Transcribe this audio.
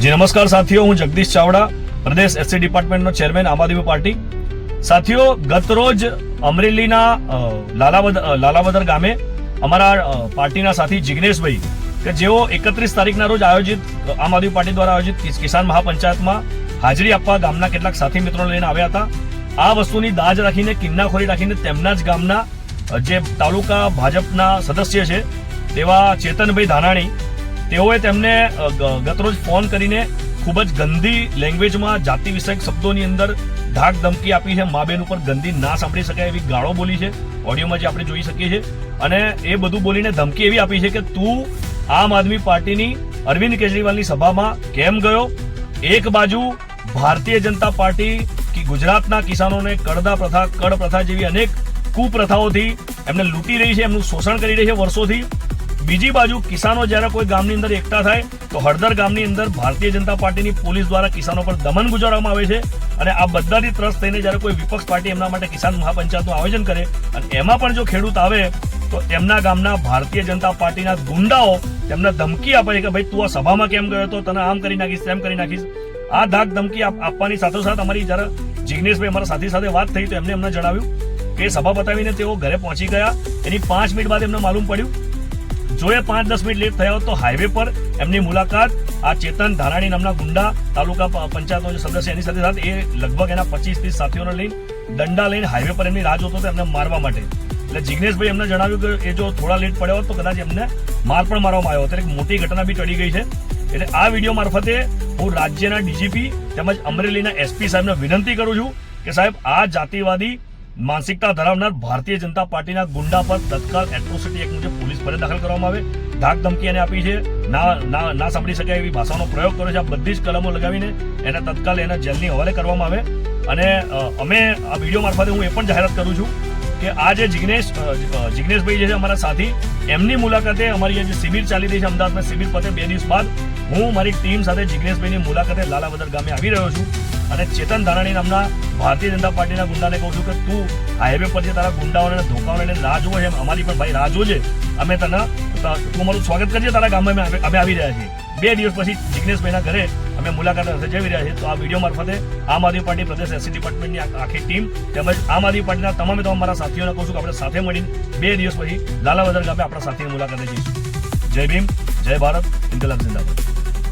જી નમસ્કાર સાથીઓ હું જગદીશ ચાવડા પ્રદેશ એસસી ડિપાર્ટમેન્ટનો ચેરમેન આમ આદમી પાર્ટી. સાથીઓ ગત રોજ અમરેલીના અ, લાલાવદ લાલાવદર ગામે અમારા પાર્ટીના સાથી જિગ્નેશભાઈ કે જેઓ એકત્રીસ તારીખના રોજ આયોજિત આમ આદમી પાર્ટી દ્વારા આયોજિત કિસાન મહાપંચાયતમાં હાજરી આપવા ગામના કેટલાક સાથી મિત્રો લઈને આવ્યા હતા. આ વસ્તુની દાજ રાખીને કિન્નાખોરી રાખીને તેમના જ ગામના જે તાલુકા ભાજપના સદસ્ય છે તેવા ચેતનભાઈ ધાનાણી તેઓએ તેમને ગતરોજ ફોન કરીને ખૂબ જ ગંદી લેંગ્વેજમાં જાતિ વિષયક શબ્દોની અંદર ધાક ધમકી આપી છે. મા બેન ઉપર ગંદી ના સાંભળી શકાય એવી ગાળો બોલી છે. ઓડિયોમાં જે આપણે જોઈ શકીએ છીએ. અને એ બધું બોલીને ધમકી એવી આપી છે કે તું આમ આદમી પાર્ટીની અરવિંદ કેજરીવાલની સભામાં કેમ ગયો? એક બાજુ ભારતીય જનતા પાર્ટી કે ગુજરાતના કિસાનોને કડદા પ્રથા, કડ પ્રથા જેવી અનેક કુપ્રથાઓથી એમને લૂંટી રહી છે. એમનું શોષણ કરી રહી છે વર્ષોથી. બીજી બાજુ કિસાનો જ્યારે કોઈ ગામની અંદર એકઠા થાય, તો હળદર ગામની અંદર ભારતીય જનતા પાર્ટીની પોલીસ દ્વારા કિસાનો પર દમન ગુજારવામાં આવે છે અને આ બધાથી ત્રસ્ત થઈને જ્યારે કોઈ વિપક્ષ પાર્ટી એમના માટે કિસાન મહાપંચાયતનું આયોજન કરે અને એમાં પણ જો ખેડૂત આવે, તો એમના ગામના ભારતીય જનતા પાર્ટીના ગુંડાઓ તેમને ધમકી આપે છે કે ભાઈ, તું આ સભામાં કેમ ગયો તો તને આમ કરી નાખીશ, તેમ કરી નાખીશ. આ ધાક ધમકી આપ- આપવાની સાથોસાથ અમારી જ્યારે જિગ્નેશભાઈ અમારા સાથી સાથે વાત થઈ તો એમને એમને જણાવ્યું કે સભા પતાવીને તેઓ ઘરે પહોંચી ગયા. એની પાંચ મિનિટ બાદ એમને માલુમ પડ્યું જો એ પાંચ દસ મિનિટ લેટ થયો તો હાઈવે પર એમની મુલાકાત આ ચેતન ધારાણી નામના ગુંડા તાલુકા પંચાયતનો જે સદસ્ય એની સાથે સાથે એ લગભગ એના પચીસ ત્રીસ સાથીઓને લઈને દંડા લઈને હાઈવે પર એમની રાહ જોતો હતો એમને મારવા માટે. એટલે જિગ્નેશભાઈ એમને જણાવ્યું કે એ જો થોડા લેટ પડ્યો તો કદાચ એમને માર પણ મારવામાં આવ્યો હતો. એક મોટી ઘટના બી ટળી ગઈ છે. એટલે આ વીડિયો મારફતે હું રાજ્યના ડીજીપી તેમજ અમરેલીના એસપી સાહેબને વિનંતી કરું છું કે સાહેબ આ જાતિવાદી માનસિકતા ધરાવનાર ભારતીય જનતા પાર્ટીના ગુંડા પર તત્કાલ એટ્રોસિટી એક્ટ મુજબ પોલીસ ફરિયાદ દાખલ કરવામાં આવે. ધાક ધમકી એને આપી છે. ના ના ના સાંભળી શકાય એવી ભાષાનો પ્રયોગ કર્યો છે. આ બધી જ કલમો લગાવીને એને તત્કાલ એના જેલની હવાલે કરવામાં આવે. અને અમે આ વીડિયો મારફતે હું એ પણ જાહેરાત કરું છું કે આ જે જિગ્નેશ જિગ્નેશભાઈ જે છે અમારા સાથી, એમની મુલાકાતે અમારી જે શિબિર ચાલી રહી છે અમદાવાદમાં, શિબિર પતે બે દિવસ બાદ હું મારી ટીમ સાથે જિગ્નેશભાઈની મુલાકાતે લાલાબદર ગામે આવી રહ્યો છું અને ચેતન ધારાણી નામના ભારતીય જનતા પાર્ટીના ગુંડાને કહું છું કે તું હાઈવે પર જે તારા ગુંડાઓને ધોકાઓને રાહ જોવે એમ અમારી પણ ભાઈ રાહ જોજે. અમે તને તું અમારું સ્વાગત કરજે તારા ગામમાં અમે આવી રહ્યા છીએ. બે દિવસ પછી જિગ્નેશભાઈના ઘરે અમે મુલાકાત અર્થે જઈ રહ્યા છીએ. તો આ વીડિયો મારફતે આમ આદમી પાર્ટી પ્રદેશ એસસી ડિપાર્ટમેન્ટની આખી ટીમ તેમજ આમ આદમી પાર્ટીના તમામે તમામ મારા સાથીઓને કહું છું કે આપણે સાથે મળીને બે દિવસ પછી લાલાવદર ગામે આપણા સાથીની મુલાકાતે જઈશું. જય ભીમ, જય ભારત, ઇન્કલાબ જિંદાબાદ.